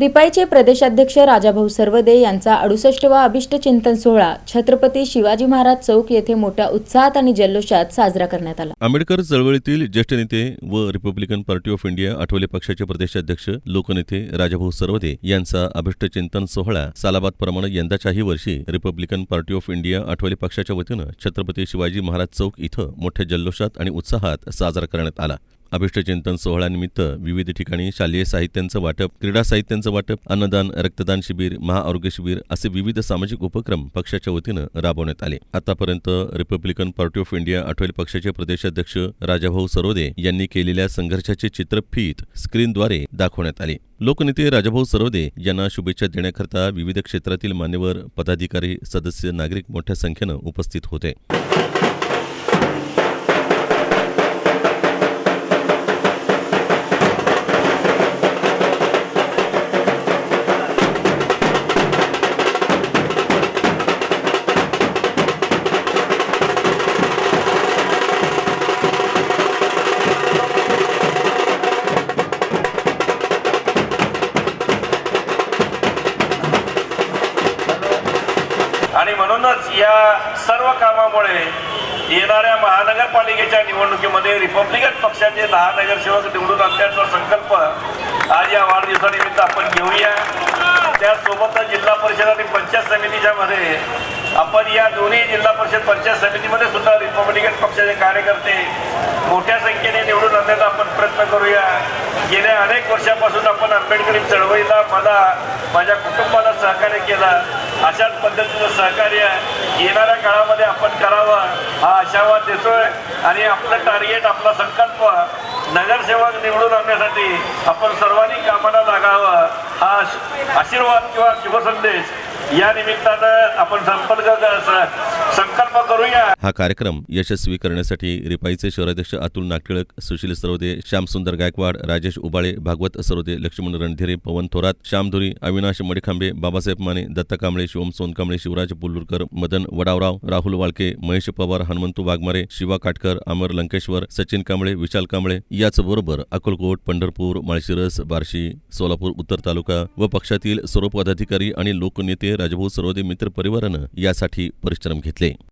रिपाईचे प्रदेशाध्यक्ष राजाभाऊ सर्वदे यांचा अडुसष्टवा अभिष्ट चिंतन सोहळा छत्रपती शिवाजी महाराज चौक येथे मोठ्या उत्साहात आणि जल्लोषात साजरा करण्यात आला. आंबेडकर चळवळीतील ज्येष्ठ नेते व Republican Party of India Athawale पक्षाचे प्रदेशाध्यक्ष लोकनेते राजाभाऊ सर्वदे यांचा अभिष्ट चिंतन सोहळा सालाबादप्रमाणे यंदाच्याही वर्षी Republican Party of India Athawale पक्षाच्या वतीनं छत्रपती शिवाजी महाराज चौक इथं मोठ्या जल्लोषात आणि उत्साहात साजरा करण्यात आला. अभिष्टचिंतन सोहळ्यानिमित्त विविध ठिकाणी शालेय साहित्यांचं वाटप क्रीडा साहित्यांचं वाटप अन्नदान रक्तदान शिबिर महाआरोग्य शिबिर असे विविध सामाजिक उपक्रम पक्षाच्या वतीनं राबवण्यात आले. आतापर्यंत Republican Party of India Athawale पक्षाचे प्रदेशाध्यक्ष राजाभाऊ सरोदे यांनी केलेल्या संघर्षाचे चित्रफीत स्क्रीनद्वारे दाखवण्यात आले. लोकनेते राजाभाऊ सरोदे यांना शुभेच्छा देण्याकरता विविध क्षेत्रातील मान्यवर पदाधिकारी सदस्य नागरिक मोठ्या संख्येनं उपस्थित होते. आणि म्हणूनच या सर्व कामामुळे येणाऱ्या महानगरपालिकेच्या निवडणुकीमध्ये रिपब्लिकन पक्षाचे दहा नगरसेवक निवडून आणण्याचा संकल्प आज या वाढदिवसानिमित्त आपण घेऊया. त्यासोबतच जिल्हा परिषद आणि पंचायत समितीच्या मध्ये आपण या दोन्ही जिल्हा परिषद पंचायत समितीमध्ये सुद्धा रिपब्लिकन पक्षाचे कार्यकर्ते मोठ्या संख्येने निवडून आणण्याचा आपण प्रयत्न करूया. गेल्या अनेक वर्षापासून आपण आंबेडकरी चळवळीला मला माझ्या कुटुंबाला सहकार्य केलं. अशाच पद्धतीचं सहकार्य येणाऱ्या काळामध्ये आपण करावं हा आशावाद देतोय. आणि आपलं टार्गेट आपला संकल्प नगरसेवक निवडून आणण्यासाठी आपण सर्वांनी कामाला लागावं हा आशीर्वाद किंवा शुभसंदेश या निमित्तानं आपण संपर्क संकल्प करूया. हा कार्यक्रम यशस्वी करण्यासाठी रिपाईचे शहराध्यक्ष अतुल नागटिळक सुशील सरोदे श्यामसुंदर गायकवाड राजेश उबाळे भागवत सरोदे लक्ष्मण रणधीरे पवन थोरात श्यामधुरी अविनाश मडिखांबे बाबासाहेब माने दत्ता कांबळे शिवम सोनकांबळे शिवराज पुल्लुरकर मदन वडावराव राहुल वाळके महेश पवार हनुमंतू वाघमारे शिवा काटकर अमर लंकेश्वर सचिन कांबळे विशाल कांबळे याचबरोबर अकोलकोट पंढरपूर माळशिरस बार्शी सोलापूर उत्तर तालुका व पक्षातील सर्व पदाधिकारी आणि लोकनेते राजभाऊ सरोदे मित्र परिवारानं यासाठी परिश्रम घेतले. ليه